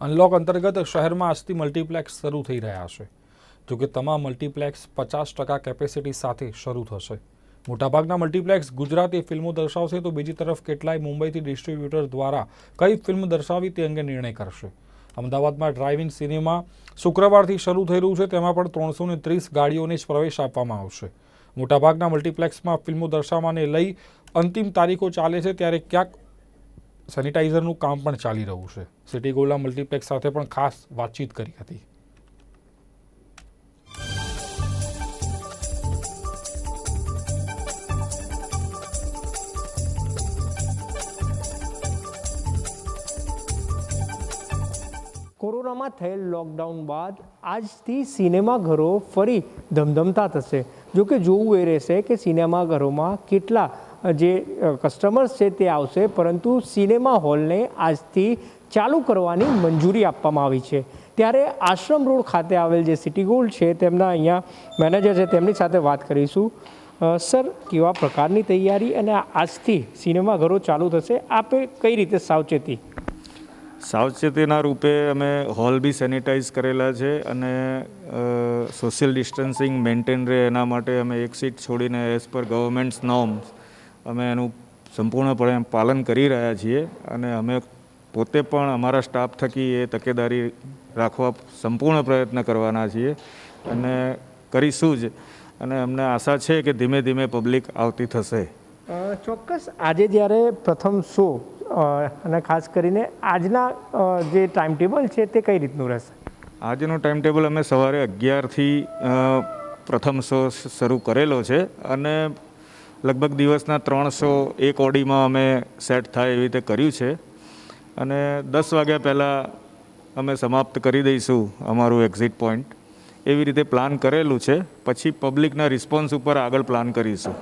Unlock અંતર્ગત શહેરમાં આજથી મલ્ટીપ્લેક્સ શરૂ થઈ રહ્યા છે. જોકે તમામ મલ્ટીપ્લેક્સ પચાસ ટકા કેપેસિટી સાથે શરૂ થશે. મોટાભાગના મલ્ટીપ્લેક્સ ગુજરાતી ફિલ્મો દર્શાવશે તો બીજી તરફ કેટલાય મુંબઈથી ડિસ્ટ્રીબ્યુટર દ્વારા કઈ ફિલ્મ દર્શાવી તે અંગે નિર્ણય કરશે. અમદાવાદમાં ડ્રાઇવિંગ સિનેમા શુક્રવારથી શરૂ થઈ રહ્યું છે, તેમાં પણ ત્રણસો ત્રીસ ગાડીઓને જ પ્રવેશ આપવામાં આવશે. મોટાભાગના મલ્ટીપ્લેક્સમાં ફિલ્મો દર્શાવવાને લઈ અંતિમ તારીખો ચાલે છે, ત્યારે ક્યાંક સેનિટાઈઝરનું કામ પણ ચાલી રહ્યું છે. સિટી ગોલા મલ્ટીપ્લેક્સ સાથે પણ ખાસ વાતચીત કરી હતી. કોરોનામાં થયેલ લોકડાઉન બાદ આજથી સિનેમાઘરો ફરી ધમધમતા થશે. જોકે જોવું એ રહેશે કે સિનેમાઘરોમાં કેટલા જે કસ્ટમર્સ છે તે આવશે, પરંતુ સિનેમા હોલને આજથી ચાલુ કરવાની મંજૂરી આપવામાં આવી છે. ત્યારે આશ્રમ રોડ ખાતે આવેલ જે સિટી ગોલ્ડ છે, તેમના અહીંયા મેનેજર છે, તેમની સાથે વાત કરીશું. સર, કેવા પ્રકારની તૈયારી અને આજથી સિનેમાઘરો ચાલુ થશે, આપે કઈ રીતે સાવચેતી? સાવચેતીના રૂપે અમે હોલ બી સેનિટાઈઝ કરેલા છે અને સોશિયલ ડિસ્ટન્સિંગ મેન્ટેન રહે એના માટે અમે એક સીટ છોડીને એઝ પર ગવર્મેન્ટ્સ નોર્મ્સ અમે એનું સંપૂર્ણપણે પાલન કરી રહ્યા છીએ અને અમે પોતે પણ અમારા સ્ટાફ થકી એ તકેદારી રાખવા સંપૂર્ણ પ્રયત્ન કરવાના છીએ અને કરીશું જ. અને અમને આશા છે કે ધીમે ધીમે પબ્લિક આવતી થશે. ચોક્કસ. આજે જ્યારે પ્રથમ શો અને ખાસ કરીને આજના જે ટાઈમ ટેબલ છે તે કઈ રીતનું રહેશે? આજનો ટાઈમ ટેબલ અમે સવારે અગિયારથી પ્રથમ શો શરૂ કરેલો છે અને લગભગ દિવસના ત્રણસો એક ઓડીમાં અમે સેટ થાય એવી રીતે કર્યું છે. અને દસ વાગ્યા પહેલાં અમે સમાપ્ત કરી દઈશું અમારું એક્ઝિટ પોઈન્ટ એવી રીતે પ્લાન કરેલું છે. પછી પબ્લિકના રિસ્પોન્સ ઉપર આગળ પ્લાન કરીશું.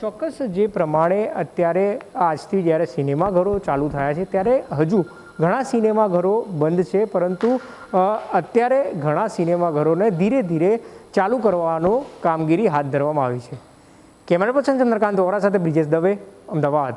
ચોક્કસ જે પ્રમાણે અત્યારે આજથી જ્યારે સિનેમાઘરો ચાલુ થયા છે, ત્યારે હજુ ઘણા સિનેમાઘરો બંધ છે. પરંતુ અત્યારે ઘણા સિનેમાઘરોને ધીરે ધીરે ચાલુ કરવાનો કામગીરી હાથ ધરવામાં આવી છે. કેમેરા પર્સન ચંદ્રકાંત વોરા સાથે બ્રિજેશ દવે અમદાવાદ.